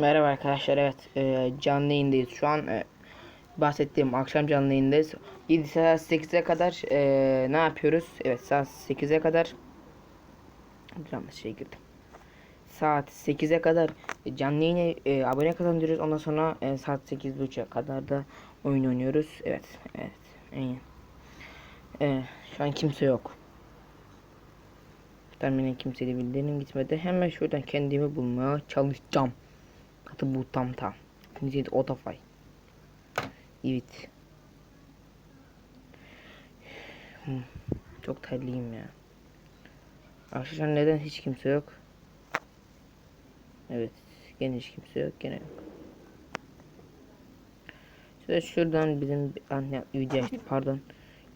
Merhaba arkadaşlar evet e, canlı yayındayız. Şu an e, bahsettiğim akşam canlı yayındayız. 7 saat 8'e kadar e, ne yapıyoruz? Evet saat 8'e kadar. Yanlış şey girdim. Saat 8'e kadar canlı yayına e, abone kazandırıyoruz. Ondan sonra e, saat 8.30'a kadar da oyun oynuyoruz. Evet evet iyi. E, şu an kimse yok. Tahminen kimseyle bildiğinin gitmedi. Hemen şuradan kendimi bulmaya çalışacağım Tam. Neydi o da fay. Evet. Hmm, Çok terliyim ya. Arkadaşlar neden hiç kimse yok? Evet. Gene hiç kimse yok. Gene yok. Şöyle şuradan bizim anne video açtı pardon.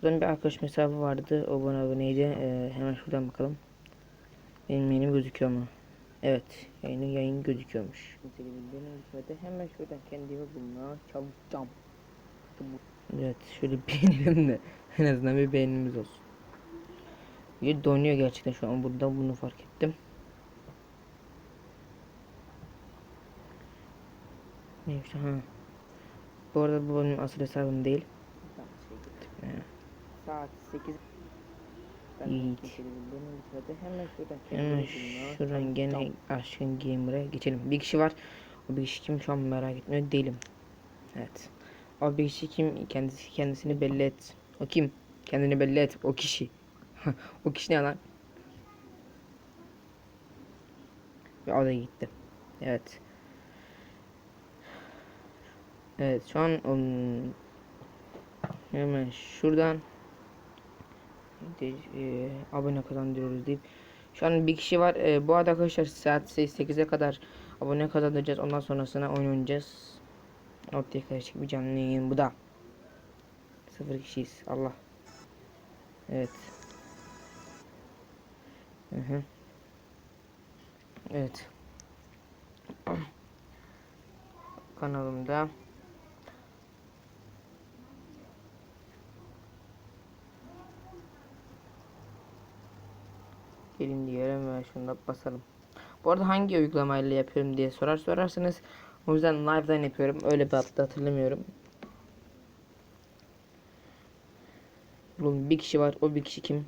Şuradan bir arkadaş hesabı vardı. O bana aboneydi. Ee, hemen şuradan bakalım. Benim yayınım gözüküyor mu? Evet, yayının yayın gözüküyormuş. Bildiğini gitmedi. Hemen şuradan kendimi bulmaya çalışacağım. Evet, şöyle beğenelim de en azından bir beğenimiz olsun. Bir donuyor gerçekten şu an burada bunu fark ettim. Neymiş ha. Bu arada bu benim asıl hesabım değil. Ee, Saat 8 Yiğit. Hemen şuradan gene aşkın gamer'a geçelim. Bir kişi var. O bir kişi kim şu an merak etmiyor değilim. Evet. O bir kişi kim? Kendisi kendisini belli et. O kim? Kendini belli et. O kişi. o kişi ne lan? Ve o da gitti. Evet. Evet şu an um, hemen şuradan de, e, abone kazandırıyoruz deyip şu an bir kişi var. E, bu arada arkadaşlar saat 8'e kadar abone kazandıracağız. Ondan sonrasına oynayacağız. Ortaya karışık bir canlı yayın bu da. Sıfır kişiyiz. Allah. Evet. Hı hı. Evet. Kanalımda Gelin diyelim ve şunu da basalım. Bu arada hangi uygulamayla yapıyorum diye sorar sorarsanız o yüzden live'dan yapıyorum. Öyle bir adlı hatırlamıyorum. Bunun bir kişi var. O bir kişi kim?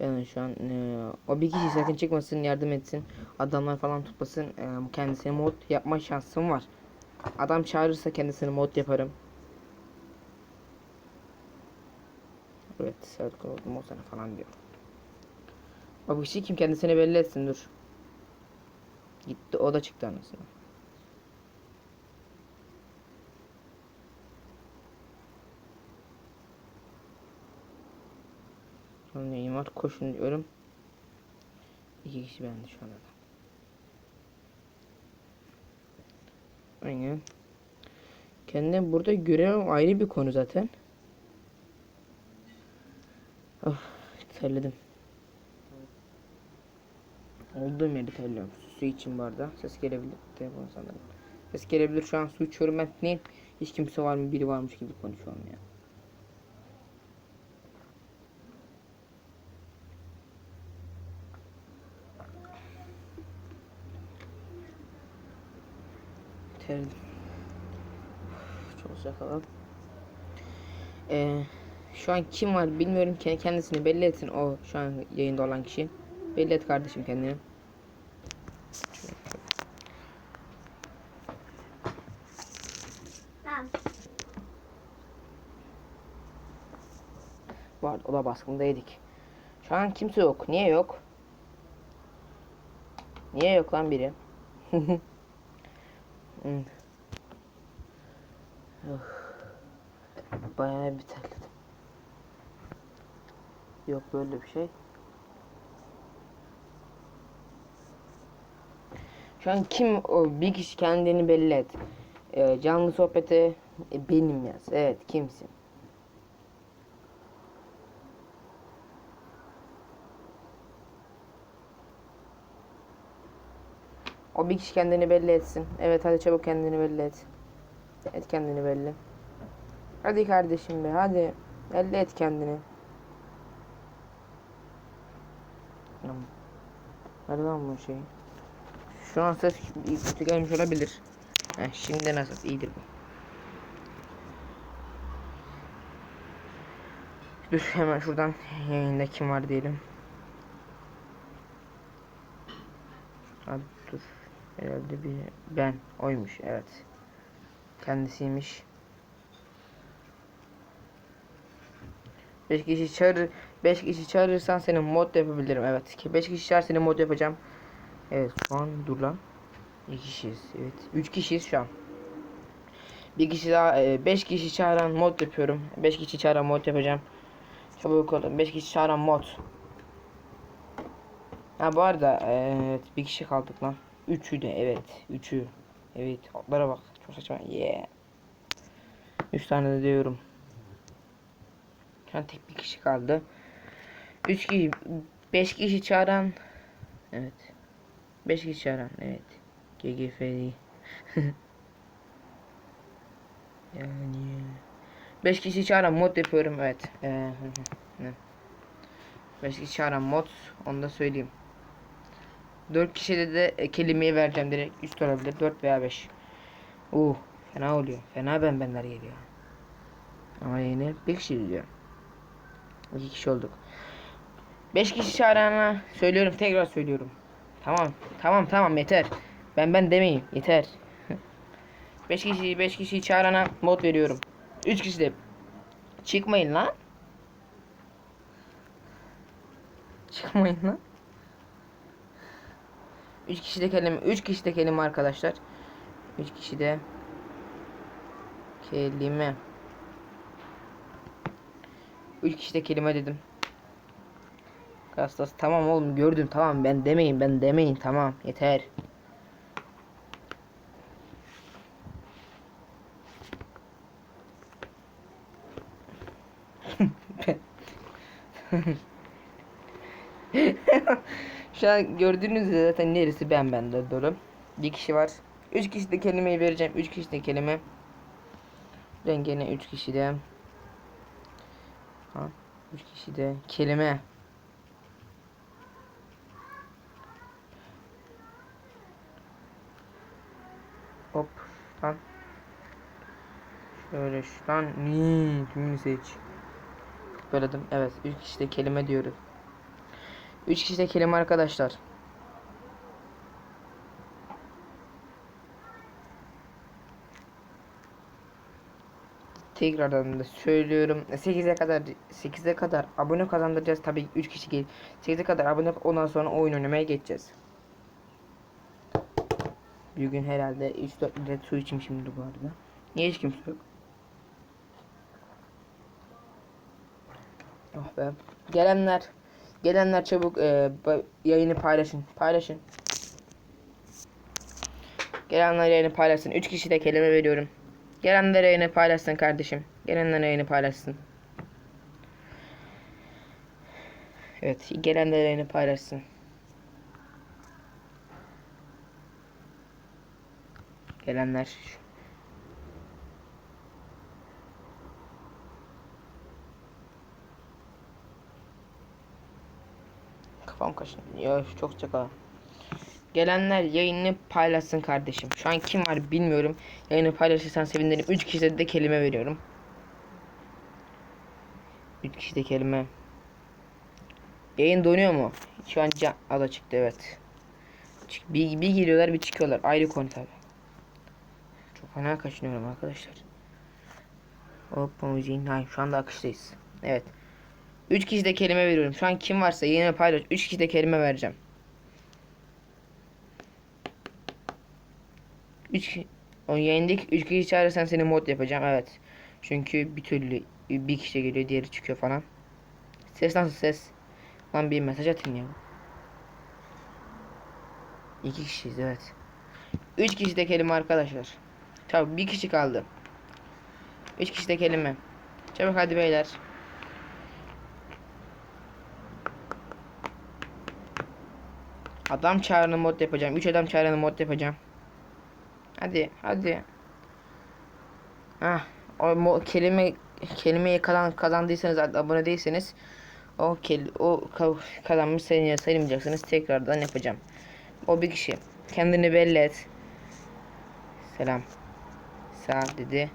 Ben şu an e, o bir kişi sakın çıkmasın, yardım etsin. Adamlar falan tutmasın. E, kendisine mod yapma şansım var. Adam çağırırsa kendisine mod yaparım. Evet, koydum o sana falan diyor. O bir kişi kim kendisini belli etsin dur. Gitti o da çıktı anasını. Son neyim var koşun diyorum. İki kişi beğendi şu anda. Aynen. Kendim burada görevim ayrı bir konu zaten. Of terledim. Olduğum yerde terliyorum. Su için bu arada. Ses gelebilir. Telefon sanırım. Ses gelebilir. Şu an su içiyorum ben. Ne? Hiç kimse var mı? Biri varmış gibi konuşuyorum ya. Terledim. Çok sıcak. Ee, şu an kim var bilmiyorum. Ke- Kendisini belli etsin o şu an yayında olan kişi. Belli et kardeşim kendini. Bu arada oda baskındaydık. Şu an kimse yok. Niye yok? Niye yok lan biri? Hmm. Bayağı bir terledim. Yok böyle bir şey. Şu an kim o bir kişi kendini belli et. Ee, canlı sohbete e, benim yaz. Evet kimsin? O bir kişi kendini belli etsin. Evet hadi çabuk kendini belli et. Et kendini belli. Hadi kardeşim be hadi. Belli et kendini. Nerede lan bu şey? Şu an ses kötü gelmiş olabilir. Heh, şimdi nasıl? İyidir bu. Dur hemen şuradan yayında kim var diyelim. Abi dur. Herhalde bir ben oymuş evet. Kendisiymiş. 5 kişi çağır 5 kişi çağırırsan seni mod yapabilirim evet. Ki 5 kişi çağır seni mod yapacağım. Evet şu an dur lan. 2 kişiyiz evet. 3 kişiyiz şu an. Bir kişi daha 5 kişi çağıran mod yapıyorum. 5 kişi çağıran mod yapacağım. Çabuk olun 5 kişi çağıran mod. Ha bu arada evet bir kişi kaldık lan. Üçü de evet. Üçü. Evet atlara bak. Çok saçma. Yeah. Üç tane de diyorum. Şu an tek bir kişi kaldı. Üç kişi. Beş kişi çağıran. Evet. Beş kişi çağıran. Evet. GGFD. yani. Beş kişi çağıran mod yapıyorum. Evet. Ee? Beş kişi çağıran mod. Onu da söyleyeyim. 4 kişide de e, kelimeyi vereceğim direkt. Üst olabilir. 4 veya 5. Uh, fena oluyor. Fena ben benler geliyor. Ama yine bir kişi diyor. 2 kişi olduk. 5 kişi çağırana söylüyorum. Tekrar söylüyorum. Tamam. Tamam tamam yeter. Ben ben demeyin. Yeter. 5 kişi 5 kişi çağırana mod veriyorum. 3 kişi de çıkmayın lan. Çıkmayın lan. 3 kişi de kelime 3 kişi de kelime arkadaşlar. 3 kişi de kelime. 3 kişi de kelime dedim. Kastas tamam oğlum gördüm tamam ben demeyin ben demeyin tamam yeter. Şu an gördüğünüz üzere zaten neresi ben bende dolu. Bir kişi var. Üç kişi de kelimeyi vereceğim. Üç kişi de kelime. Ben gene üç kişi de. Ha, üç kişi de kelime. Hop şuradan. Şöyle şuradan. Hmm, tümünü seç. Böyledim. Evet. Üç kişi de kelime diyoruz. 3 kişi de kelime arkadaşlar. Tekrardan da söylüyorum. 8'e kadar 8'e kadar abone kazandıracağız. Tabii 3 kişi gel. 8'e kadar abone ondan sonra oyun oynamaya geçeceğiz. Bir gün herhalde 3-4 litre su içeyim şimdi bu arada. Niye hiç kimse yok? Oh be. Gelenler Gelenler çabuk e, yayını paylaşın. Paylaşın. Gelenler yayını paylaşsın. 3 kişi de kelime veriyorum. Gelenler yayını paylaşsın kardeşim. Gelenler yayını paylaşsın. Evet, gelenler yayını paylaşsın. Gelenler Kafam kaşınıyor. Çok çaka. Gelenler yayını paylaşsın kardeşim. Şu an kim var bilmiyorum. Yayını paylaşırsan sevinirim. 3 kişide de kelime veriyorum. 3 kişi de kelime. Yayın donuyor mu? Şu an can ada çıktı evet. Bir, bir giriyorlar bir çıkıyorlar. Ayrı konu tabi. Çok fena kaşınıyorum arkadaşlar. Hop müziğin. Şu anda akıştayız. Evet. 3 kişi de kelime veriyorum. Şu an kim varsa yine paylaş. 3 kişi de kelime vereceğim. 3 o yayındaki 3 kişi çağırırsan seni mod yapacağım. Evet. Çünkü bir türlü bir kişi geliyor diğeri çıkıyor falan. Ses nasıl ses? Lan bir mesaj atın ya. 2 kişiyiz evet. 3 kişi de kelime arkadaşlar. Tabii bir kişi kaldı. 3 kişi de kelime. Çabuk hadi beyler. Adam çağrını mod yapacağım. 3 adam çağrını mod yapacağım. Hadi hadi. Ah, o mo kelime kelimeyi kazan kazandıysanız abone değilseniz o kel o kazanmış sayın sayılmayacaksınız. Tekrardan yapacağım. O bir kişi. Kendini belli et. Selam. Sağ dedi.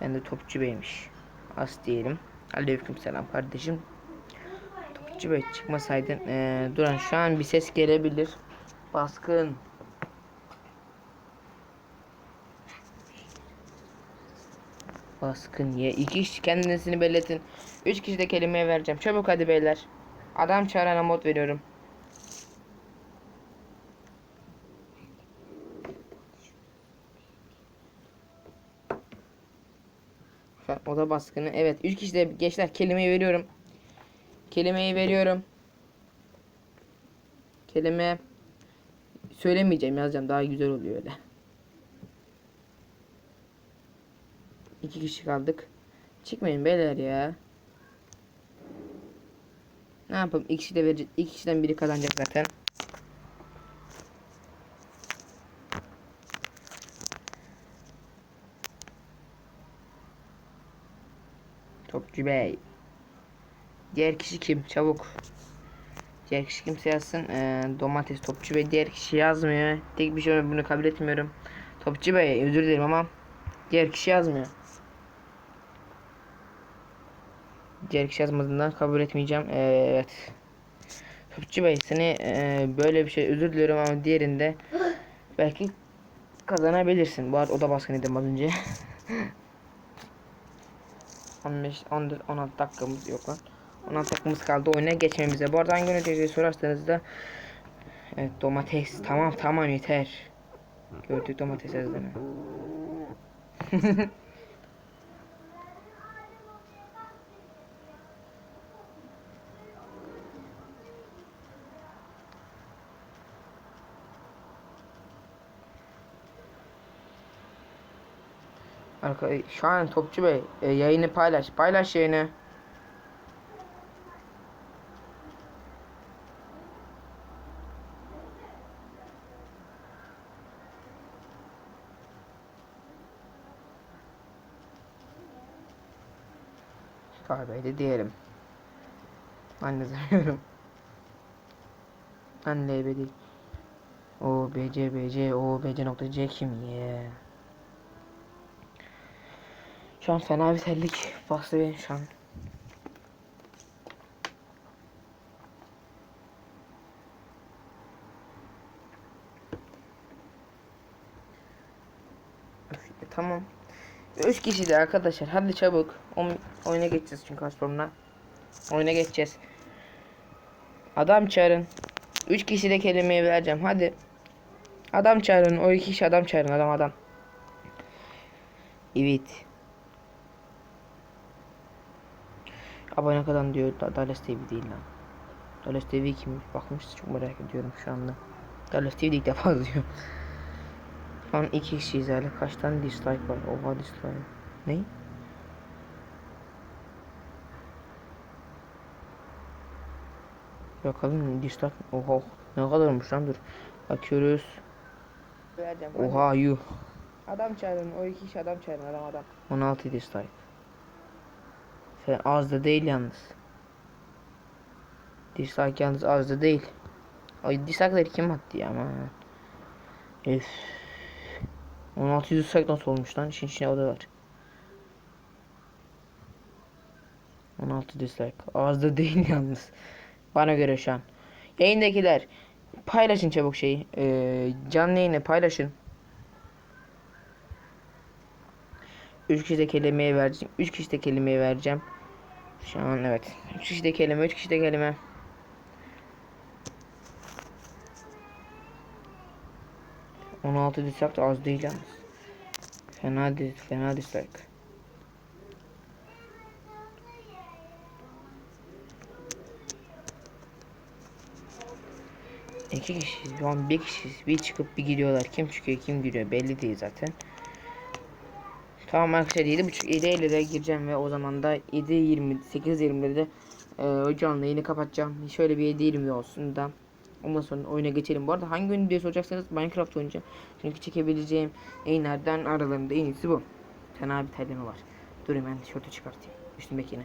Ben de topçu beymiş. As diyelim. Aleyküm selam kardeşim. Bey çıkmasaydın. Ee, Duran şu an bir ses gelebilir. Baskın. Baskın ye. İki kişi kendisini belletin. Üç kişi de kelimeye vereceğim. Çabuk hadi beyler. Adam çağırana mod veriyorum. An oda baskını. Evet. Üç kişi de gençler kelimeyi veriyorum. Kelimeyi veriyorum. Kelime söylemeyeceğim yazacağım daha güzel oluyor öyle. İki kişi kaldık. Çıkmayın beyler ya. Ne yapalım? İki kişi de verecek. İki kişiden biri kazanacak zaten. Topçu Bey. Diğer kişi kim? Çabuk. Diğer kişi kimse yazsın. Ee, domates Topçu Bey diğer kişi yazmıyor. Tek bir şey var, bunu kabul etmiyorum. Topçu Bey özür dilerim ama diğer kişi yazmıyor. Diğer kişi yazmadığından kabul etmeyeceğim. Ee, evet. Topçu Bey seni e, böyle bir şey özür diliyorum ama diğerinde belki kazanabilirsin. Bu arada oda baskınıydım az önce. 15, 14, 16 dakikamız yok lan. 16 dakikamız kaldı oyuna geçmemize. Bu arada hangi yöneticiyi sorarsanız da Evet domates. Tamam tamam yeter. Gördük domates yazdığını. Arka, şu an Topçu Bey e, yayını paylaş. Paylaş yayını. Kahveyi diyelim. Ben de sanıyorum. Ben de ebedi. O BC BC o BC nokta C kim ye? Şu an fena bir terlik bastı beni şu an. Tamam. Üç kişi de arkadaşlar. Hadi çabuk. Oy- oyuna geçeceğiz çünkü az sonra. Oyuna geçeceğiz. Adam çağırın. Üç kişi de kelimeyi vereceğim. Hadi. Adam çağırın. O iki kişi adam çağırın. Adam adam. Evet. Abone kalan diyor. Da Dallas TV değil lan. Dallas TV kim? Bakmıştı çok merak ediyorum şu anda. Dallas TV ilk defa diyor. Şu an iki kişiyiz hala. Kaç tane dislike var? Oha dislike. Ne? Bakalım dislike. Oha. Ne kadarmış lan dur. Bakıyoruz. Oha yuh. Adam çağırın. O iki kişi adam çağırın. Adam adam. 16 dislike. Sen az da değil yalnız. Dislike yalnız az da değil. Ay dislike'ları kim attı ya aman. Üf. 16 dislike nasıl olmuş lan? İşin içine o da var. 16 dislike. Az da değil yalnız. Bana göre şu an. Yayındakiler paylaşın çabuk şeyi. Ee, canlı yayını paylaşın. 3 kişi de kelimeye vereceğim. 3 kişi de kelimeye vereceğim. Şu an evet. 3 kişi de kelime, 3 kişi de kelime. On altı dislike de az değil yalnız. Fena değil, fena dislike. İki kişiyiz. Şu an bir kişiyiz. Bir çıkıp bir gidiyorlar. Kim çıkıyor kim giriyor belli değil zaten. Tamam arkadaşlar 7.30 7.50'de gireceğim ve o zaman da 7.20 8.20'de de e, canlı yayını kapatacağım. Şöyle bir 7.20 olsun da ondan sonra oyuna geçelim. Bu arada hangi oyun diye soracaksanız Minecraft oynayacağım. Çünkü çekebileceğim yayınlardan aralarında en iyisi bu. Fena bir terleme var. Dur hemen tişörtü çıkartayım. Üstümdekini.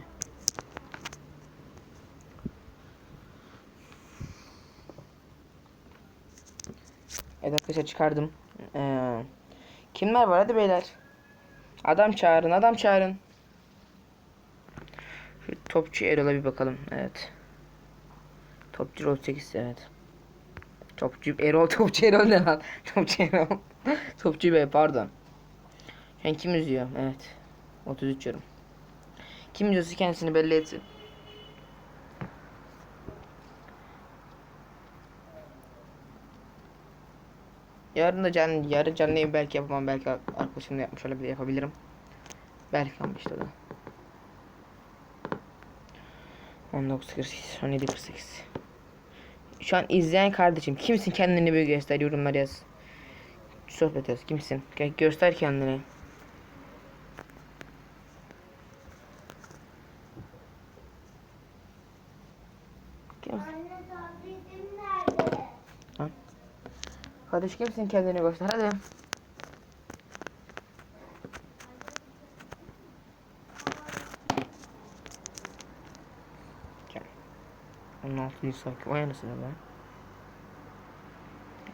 Evet arkadaşlar çıkardım. Ee, kimler var hadi beyler. Adam çağırın adam çağırın. Şu topçu Erol'a bir bakalım. Evet. Topçu Erol 8 evet. Topçu Erol topçu Erol ne lan? Topçu Erol. topçu Bey pardon. Yani kim üzüyor? Evet. 33 yorum. Kim üzüyorsa kendisini belli etsin. Yarın da canlı, yarın canlı belki yapamam. Belki arkadaşımla yapmış olabilir, yapabilirim. Belki ama işte o da. 19.48, 17.48. Şu an izleyen kardeşim kimsin kendini bir göster yorumlar yaz. Sohbet yaz kimsin? Gel göster kendini. Nerede? Kardeş kimsin kendini göster hadi. Gel. 16 Nisan vay anasını be.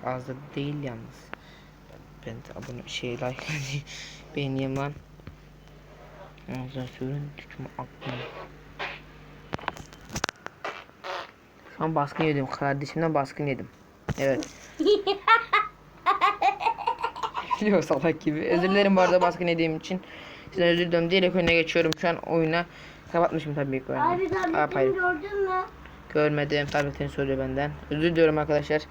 Az da değil yalnız. Ben de abone şey like beğeneyim lan. Ağzına sürün tükümü aklım. Şu an baskın yedim. Kardeşimden baskın yedim. Evet. Biliyor salak gibi. Özür dilerim bu arada baskın yediğim için. Sizden özür diliyorum. Direkt önüne geçiyorum. Şu an oyuna kapatmışım tabii ki oyunu. Abi hayır. gördün mü? Görmedim. Tabletini soruyor benden. Özür diliyorum arkadaşlar.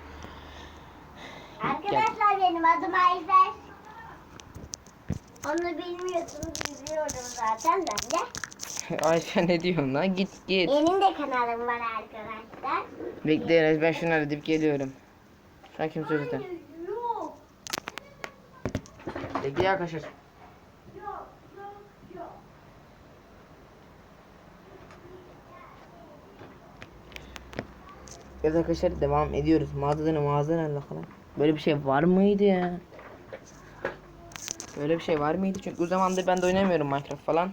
Arkadaşlar benim adım Ayfer. Onu bilmiyorsunuz biliyorum zaten ben de. Ayşe ne diyorsun lan? Git git. Benim de kanalım var arkadaşlar. Bekle Enes ben şunu halledip geliyorum. Şu an kimse zaten. Yok. Bekle arkadaşlar. Yok. Yok. Yok. Evet arkadaşlar devam ediyoruz. Mağazadan mağazadan alakalı. Böyle bir şey var mıydı ya? Böyle bir şey var mıydı? Çünkü o zamandır ben de oynamıyorum Minecraft falan.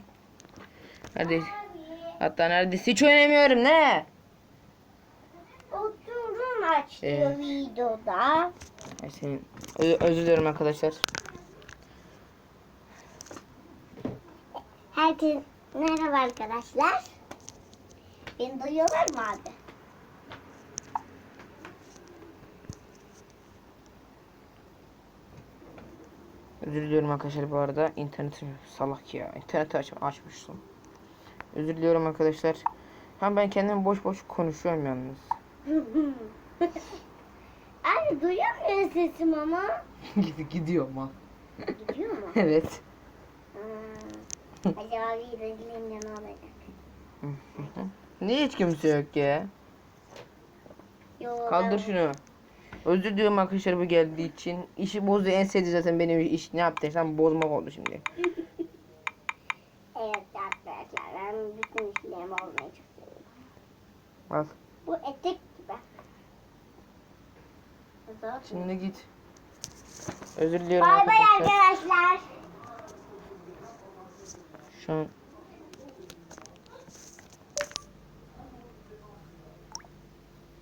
Hadi. Hatta neredeyse hiç oynamıyorum ne? Oturun açtı Evet. videoda. Senin. Ö- özür dilerim arkadaşlar. Herkes merhaba arkadaşlar. Beni duyuyorlar mı abi? Özür diliyorum arkadaşlar bu arada. İnternetim salak ya. İnterneti aç açmışsın. Özür diliyorum arkadaşlar. Ha ben kendim boş boş konuşuyorum yalnız. Abi duyamıyor sesim ama. Gid gidiyorum ha. Gidiyor mu? Evet. Acaba izleyince ne olacak? Niye hiç kimse yok ya? Yo, Kaldır ben- şunu. Özür diliyorum arkadaşlar bu geldiği için. İşi bozdu en sevdiği zaten benim iş ne yaptıysam bozmak oldu şimdi. Evet arkadaşlar ben bütün işlerimi olmayı çok seviyorum. Al. Bu etek gibi. Şimdi git. Özür diliyorum Bay bay arkadaşlar. arkadaşlar. Şu an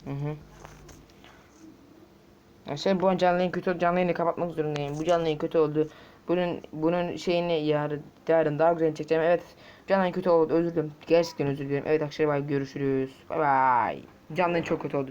hı. Arkadaşlar bu an canlı yayın kötü oldu. Canlı yayını kapatmak zorundayım. Bu canlı yayın kötü oldu. Bunun bunun şeyini yarın, yarın daha güzel çekeceğim. Evet. Canlı kötü oldu. Özür dilerim. Gerçekten özür dilerim. Evet arkadaşlar bay görüşürüz. Bay bay. Canlı çok kötü oldu.